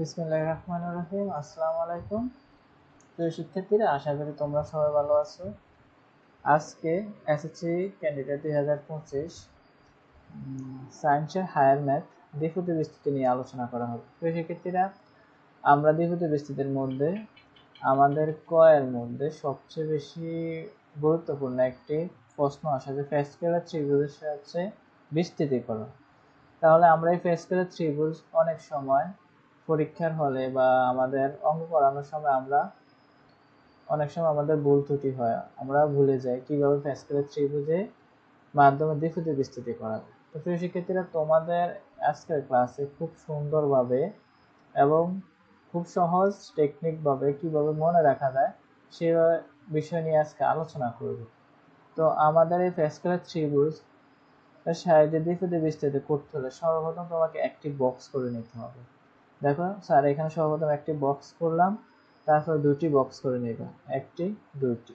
বিসমিল্লাহির রহমানির রহিম। আসসালামু আলাইকুম। প্রিয় শিক্ষার্থীরা, আশা করি তোমরা সবাই ভালো আছো। আজকে এসএসসি ক্যান্ডিডেট দুই হাজার পঁচিশ সায়েন্সের হায়ার ম্যাথ দ্বিপদী বিস্তৃতি নিয়ে আলোচনা করা হবে। প্রিয় শিক্ষার্থীরা, আমরা দ্বিপদী বিস্তৃতির মধ্যে, আমাদের কয়ের মধ্যে সবচেয়ে বেশি গুরুত্বপূর্ণ একটি প্রশ্ন আসে, যে ফেসকেলার ত্রিভুজের সাহায্যে বিস্তৃতি করো তাহলে আমরা এই ফেসকেলার ত্রিভুজ অনেক সময় পরীক্ষার হলে বা আমাদের অঙ্ক করানোর সময় আমরা অনেক সময় আমাদের ভুল ত্রুটি হয়, আমরা ভুলে যাই কীভাবে ফ্যাসকেলের ত্রিভুজে মাধ্যমে দ্বিপদী বিস্তৃতি করা তো প্রিয় শিক্ষার্থীরা, তোমাদের আজকের ক্লাসে খুব সুন্দরভাবে এবং খুব সহজ টেকনিকভাবে কীভাবে মনে রাখা যায় সে বিষয় নিয়ে আজকে আলোচনা করব। তো আমাদের এই ফ্যাসকেলের ত্রিভুজ সাহায্যে দ্বিপদী বিস্তৃতি করতে হলে সর্বপ্রথম তোমাকে একটি বক্স করে নিতে হবে। দেখো স্যার এখানে সর্বপ্রথম একটি বক্স করলাম, তারপর দুটি বক্স করে নেব, একটি দুইটি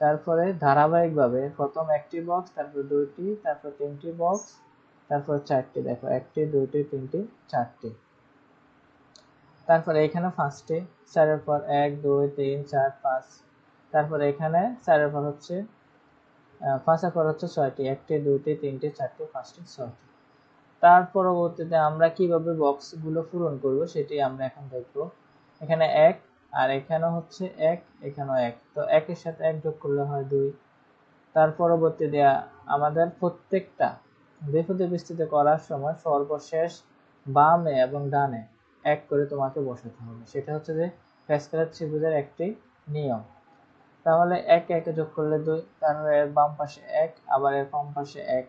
তারপরে ধারাবাহিকভাবে প্রথম একটি বক্স তারপর দুইটি তারপর তিনটি বক্স তারপর চারটি, দেখো, একটি দুইটি তিনটি, চারটি। তারপরে এখানে ফার্স্টে চারের পর এক, দুই, তিন, চার, পাঁচ। তারপরে এখানে চারের পর হচ্ছে পাঁচের পর হচ্ছে ছয়টি, একটি দুইটি তিনটি, চারটি, পাঁচটি, ছয়টি। তার পরবর্তীতে আমরা কীভাবে বক্সগুলো পূরণ করব সেটি আমরা এখন দেখব। এখানে এক, আর এখানে হচ্ছে এক, এখানেও এক। তো একের সাথে এক যোগ করলে হয় দুই। তার পরবর্তীতে আমাদের প্রত্যেকটা দ্বিপদী বিস্তৃতি করার সময় সর্বশেষ বামে এবং ডানে এক করে তোমাকে বসাতে হবে। সেটা হচ্ছে যে ফ্যাসকেলার ত্রিভুজের একটি নিয়ম। তাহলে এক একে যোগ করলে দুই তারপরে এর বাম পাশে এক, আবার এর বাম পাশে এক।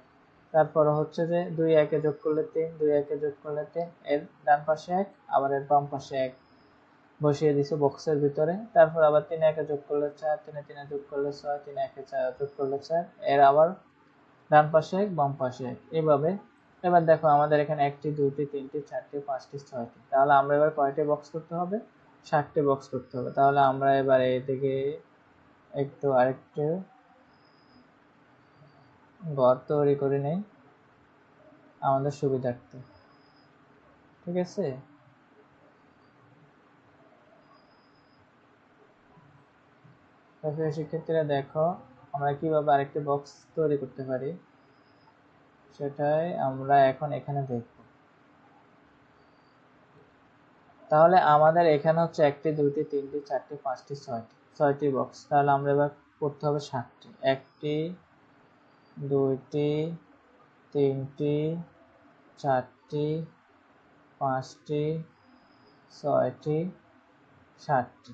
তারপরে হচ্ছে যে দুই একে যোগ করলে তিন, দুই একে যোগ করলে তিন, এর ডান পাশে এক, আবার এর বাম পাশে এক। বসিয়ে দিছে বক্সের ভিতরে। তারপর আবার তিন একে যোগ করলে চার, তিনে তিনে যোগ করলে ছয়, তিন একে চার যোগ করলে চার, এর আবার ডান পাশে এক, বাম পাশে এক। এভাবে। এবার দেখো আমাদের এখানে একটি, দুইটি, তিনটি, চারটি, পাঁচটি, ছয়টি। তাহলে আমরা এবার কয়টি বক্স করতে হবে? ষাটটি বক্স করতে হবে। তাহলে আমরা এবার এদিকে একটু আরেকটু ঘর তৈরি করে নেই, আমাদের সুবিধার্থে। ঠিক আছে? শিক্ষার্থীরা দেখো, আমরা কীভাবে আরেকটি বক্স তৈরি করতে পারি? সেটাই আমরা এখন এখানে দেখব। তাহলে আমাদের এখানে হচ্ছে একটি, দুইটি, তিনটি, চারটি, পাঁচটি, ছয়টি ছয়টি বক্স তাহলে আমরা এবার করতে হবে সাতটি। একটি দুইটি, তিনটি, চারটি, পাঁচটি, ছয়টি, সাতটি।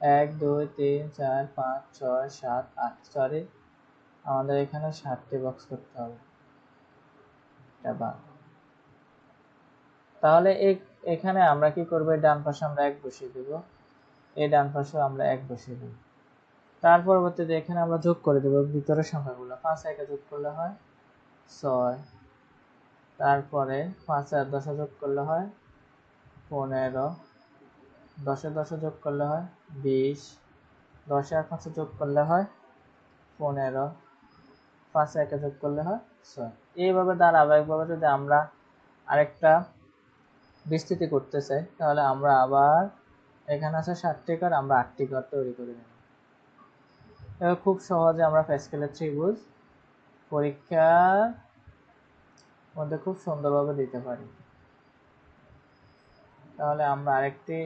এক, দুই, তিন, চার, পাঁচ, ছয়, সাত, আট। সরি আমাদের এখানে সাতটি বক্স করতে হবে। তাহলে এখানে আমরা কি করব? ডান পাশে আমরা এক বসিয়ে দেব। এই ডান পাশে আমরা এক বসিয়ে দেব। তার পরবর্তীতে এখানে আমরা যোগ করে দেবো ভিতরের সংখ্যাগুলো। পাঁচ একে যোগ করলে হয় ছয়। তারপরে পাঁচ আর দশে যোগ করলে হয় পনেরো। দশে দশে যোগ করলে হয় বিশ। দশে আর পাঁচে যোগ করলে হয় পনেরো। পাঁচে একে যোগ করলে হয় ছয়। এইভাবে ধারাবাহিকভাবে যদি আমরা আরেকটা বিস্তৃতি করতে চাই, তাহলে আমরা আবার এখানে আছে ষাটটি কার আমরা আটটি কার তৈরি করে নেব। খুব সহজে আমরা ফ্যাসকেলের ত্রিভুজ পরীক্ষার মধ্যে খুব সুন্দরভাবে দিতে পারি। তাহলে আমরা আরেকটি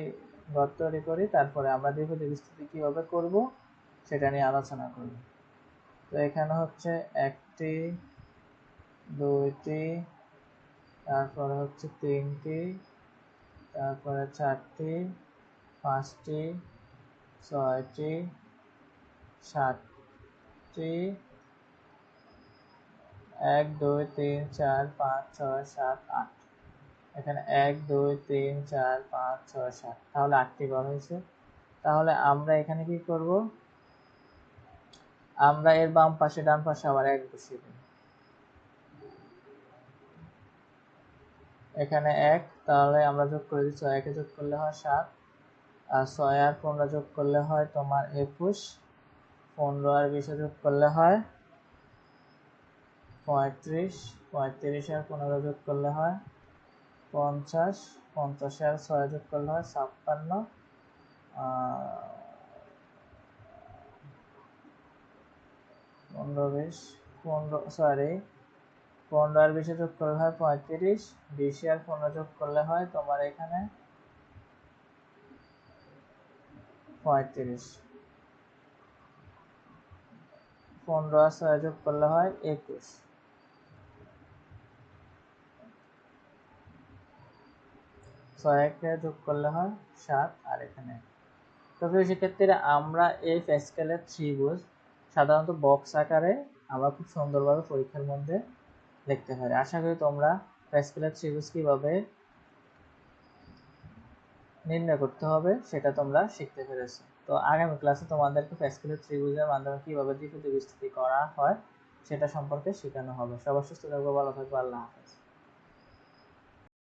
ঘর তৈরি করি, তারপরে আমরা দ্বিপদী বিস্তৃতি কীভাবে করব সেটা নিয়ে আলোচনা করব। তো এখানে হচ্ছে একটি, দুইটি, তারপরে হচ্ছে তিনটি, তারপরে চারটি, পাঁচটি, ছয়টি সাতটি এক, দুই, তিন, চার, পাঁচ, ছয়, সাত, আট। এখানে এক, দুই, তিন, চার, পাঁচ, ছয়, সাত। তাহলে আটটি হয়েছে। তাহলে আমরা এখানে কি করব? আমরা এর বাম পাশে, ডান পাশে আবার এক বসিয়ে এখানে এক, তাহলে আমরা যোগ করে দিচ্ছি। একে যোগ করলে হয় সাত। আর ছয় আর পনেরো যোগ করলে হয় তোমার একুশ। পনেরো আর বিশে যোগ করলে হয় পঁয়ত্রিশ পঁয়ত্রিশ আর পনেরো যোগ করলে হয় পঞ্চাশ, পঞ্চাশে আর ছয় যোগ করলে হয় ছাপ্পান্ন পনেরো, বিশ, পনেরো সরি পনেরো আর বিশে যোগ করলে হয় পঁয়ত্রিশ, বিশে আর পনেরো যোগ করলে হয় তোমার এখানে পঁয়ত্রিশ। পনেরো আর ছয় যোগ করলে হয় একুশ। ছয় একে যোগ করলে হয় সাত আর এখানে তো শিক্ষার্থীরা, আমরা এই প্যাসকেলের ত্রিভুজ সাধারণত বক্স আকারে আমরা খুব সুন্দরভাবে পরীক্ষার মধ্যে লিখতে পারি। আশা করি তোমরা প্যাসকেলের ত্রিভুজ কীভাবে নির্ণয় করতে হবে, সেটা তোমরা শিখতে পেরেছ। তো আগামী ক্লাসে তোমাদেরকে প্যাসকেলের ত্রিভুজের মাধ্যমে কীভাবে দ্বিতীয় বিস্তৃতি করা হয়, সেটা সম্পর্কে শেখানো হবে। সবার সুস্থ থাকবে ভালো থাকবে আল্লাহ হাফেজ।